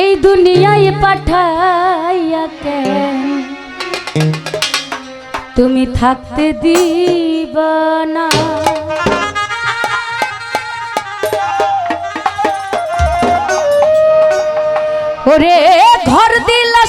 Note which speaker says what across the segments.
Speaker 1: এই দুনিয়ায় পাঠাইয়া কেন? তুমি থাকতে দিবা না ওরে ঘর দিলা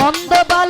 Speaker 1: মন্দ বল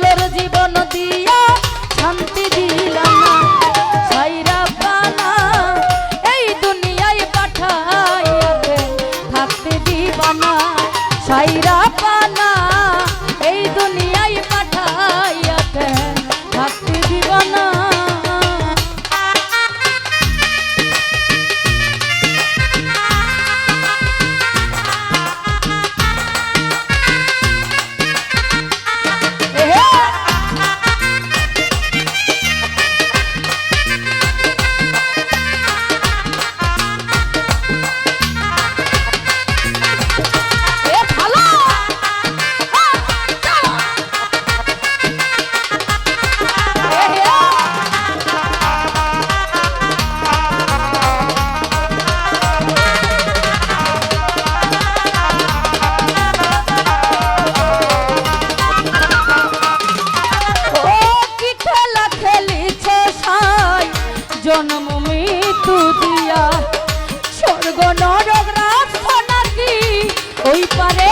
Speaker 1: মৃত্যু দিয়া। স্বর্গ নরক রাখো নাকি ওই পারে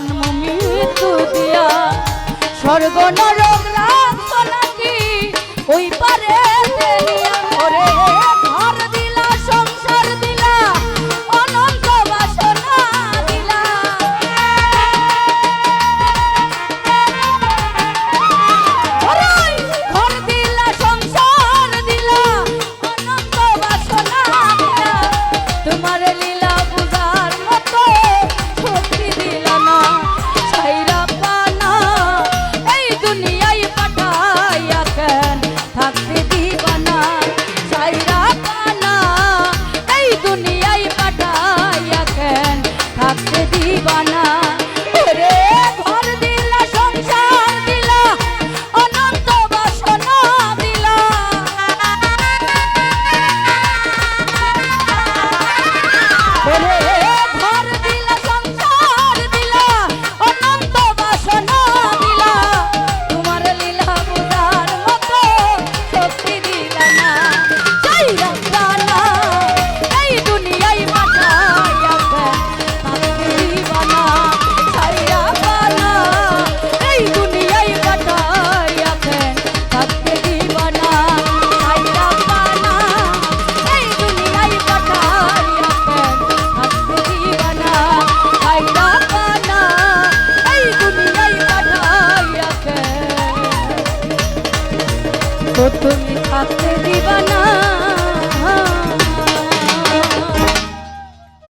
Speaker 1: জন্ম মৃত্যু দিয়া স্বর্গ নরক রাম নাকি ওই পারে ¡Válida!